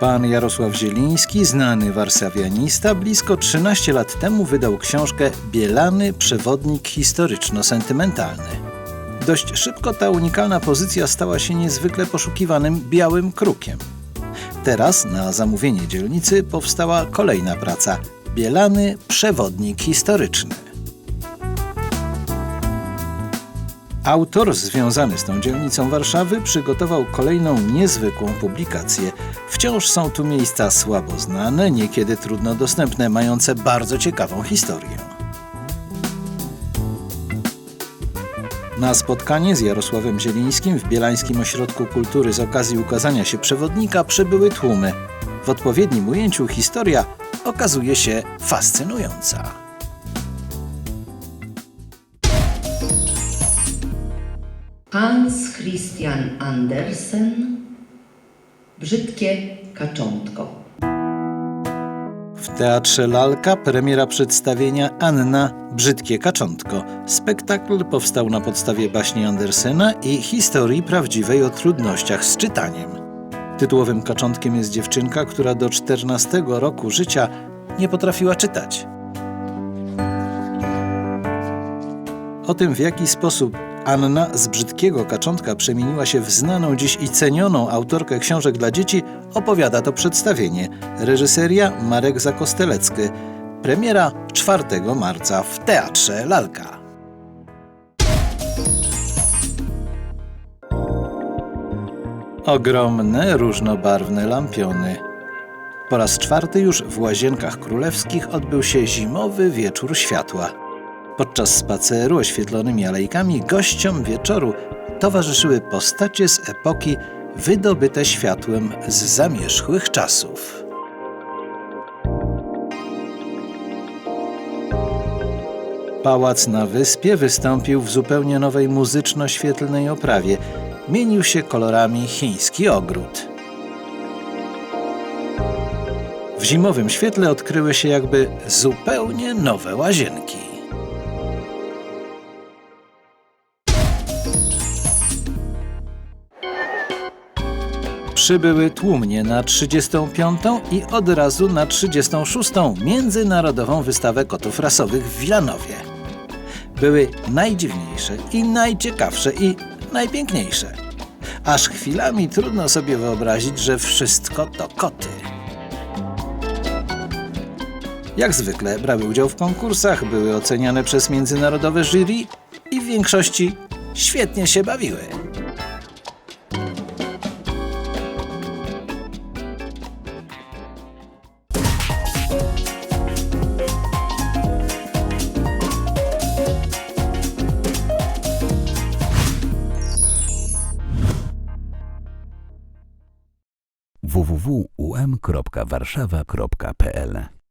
Pan Jarosław Zieliński, znany warszawianista, blisko 13 lat temu wydał książkę Bielany przewodnik historyczno-sentymentalny. Dość szybko ta unikalna pozycja stała się niezwykle poszukiwanym białym krukiem. Teraz na zamówienie dzielnicy powstała kolejna praca Bielany przewodnik historyczny. Autor związany z tą dzielnicą Warszawy przygotował kolejną niezwykłą publikację. Wciąż są tu miejsca słabo znane, niekiedy trudno dostępne, mające bardzo ciekawą historię. Na spotkanie z Jarosławem Zielińskim w Bielańskim Ośrodku Kultury z okazji ukazania się przewodnika przybyły tłumy. W odpowiednim ujęciu historia okazuje się fascynująca. Hans Christian Andersen Brzydkie kaczątko. W Teatrze Lalka premiera przedstawienia Anna Brzydkie Kaczątko. Spektakl powstał na podstawie baśni Andersena i historii prawdziwej o trudnościach z czytaniem. Tytułowym kaczątkiem jest dziewczynka, która do 14 roku życia nie potrafiła czytać. O tym, w jaki sposób Anna z brzydkiego kaczątka przemieniła się w znaną dziś i cenioną autorkę książek dla dzieci, opowiada to przedstawienie. Reżyseria Marek Zakostelecki. Premiera 4 marca w Teatrze Lalka. Ogromne, różnobarwne lampiony. Po raz czwarty już w Łazienkach Królewskich odbył się zimowy wieczór światła. Podczas spaceru oświetlonymi alejkami gościom wieczoru towarzyszyły postacie z epoki wydobyte światłem z zamierzchłych czasów. Pałac na wyspie wystąpił w zupełnie nowej muzyczno-świetlnej oprawie. Mienił się kolorami chiński ogród. W zimowym świetle odkryły się jakby zupełnie nowe łazienki. Przybyły tłumnie na 35. i od razu na 36. Międzynarodową Wystawę Kotów Rasowych w Wilanowie. Były najdziwniejsze i najciekawsze i najpiękniejsze. Aż chwilami trudno sobie wyobrazić, że wszystko to koty. Jak zwykle brały udział w konkursach, były oceniane przez międzynarodowe jury i w większości świetnie się bawiły. www.um.warszawa.pl